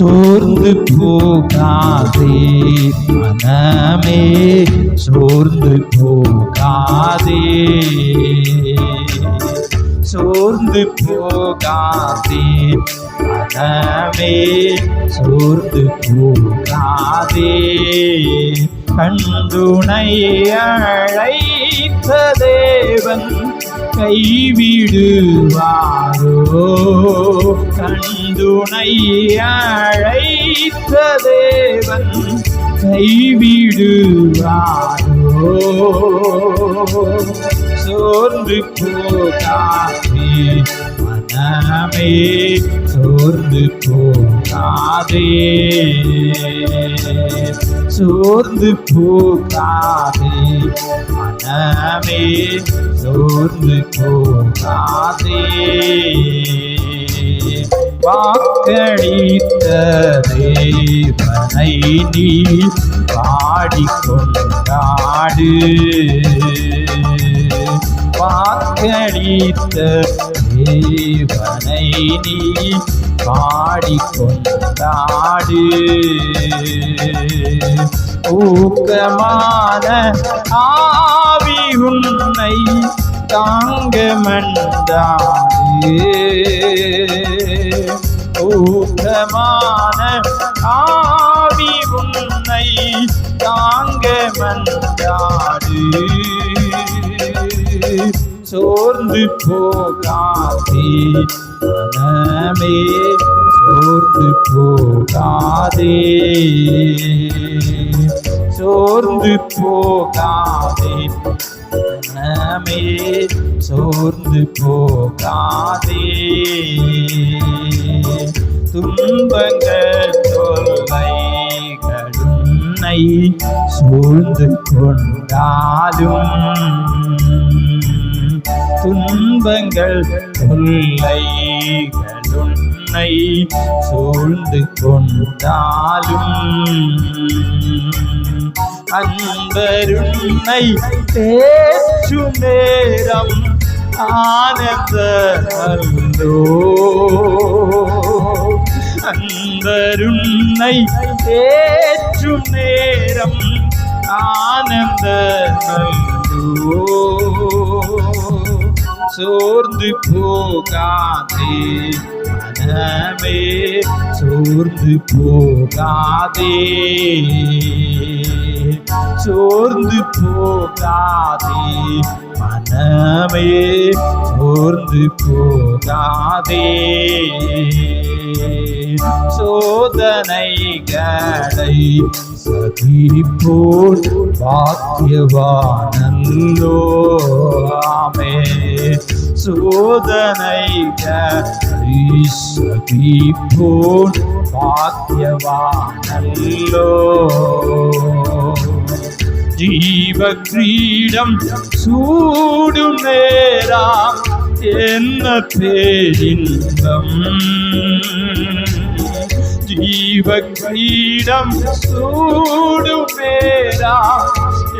சோர்ந்து போகாதே. மனமே சோர்ந்து போகாதே. சோர்ந்து போகாதே. மனமே சோர்ந்து போகாதே. கண்டுனை அழைத்த தேவன் கைவிடுவாரோ? கண்டுனை அழைத்த தேவன் கைவிடுவாரோ? சோர்ந்து போகாதே. மனமே சோர்ந்து போகாதே. சோர்ந்து போகாதே. மனமே சோர்ந்து போகாதே. வாக்களித்த தேவனை நீ பாடிக்கொண்டாடு. வாக்களித்த தேவனை நீ பாடிக்கொண்டாடு. ஊக்கமான ஆவி உன்னை தாங்க மண்டாடு ஊக்கமான ஆவி உன்னை தாங்க மண்டாடு சோர்ந்து போகாதே. மனமே சோர்ந்து போகாதே. சோர்ந்து போகாதே. மனமே சோர்ந்து போகாதே. துன்பங்கள் தொல்லை தொல்லைகளுன்னை சூழ்ந்து கொண்டாலும் துன்பங்கள் தொல்லைகளுன்னை சூழ்ந்து கொண்டாலும் அன்பருன்னை தேற்றும் நேரம் ஆனந்த அல்லோ அன்பருன்னை தேற்றும் நேரம் ஆனந்த அல்லோ சோர்ந்து போகாதே மனமே சோர்ந்து போகாதே. சோர்ந்து போகாதே மனமே சோர்ந்து போகாதே. சோதனைகளை சகிப்போர் பாக்கியவானல்லோ. ஆமே. சோதனைகளை சகிப்போர் பாக்கியவானல்லோ. ஜீவ கிரீடம் சூடும் நேரம் என்ன பேரின்பம் ஜீவ கிரீடம் சூடும் நேரம்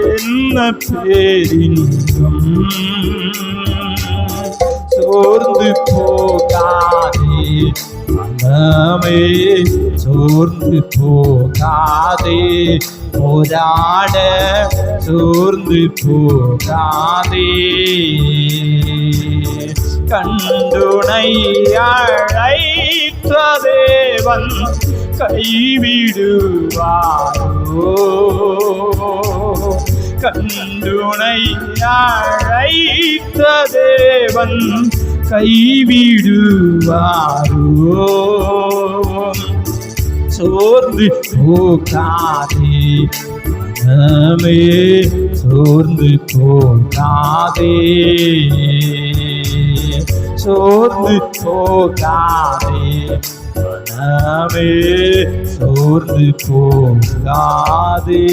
என்ன பேரின்பம் சோர்ந்து போகாதே மனமே சோர்ந்து போகாதே போராட சோர்ந்து போகாதே கண்டுனை அழைத்த தேவன் கைவிடுவாரோ? கண்டுனை அழைத்த தேவன் கைவிடுவாரோ? சோர்ந்து போகாதே மனமே சோர்ந்து போகாதே. சோர்ந்து போகாதே. மனமே சோர்ந்து போகாதே.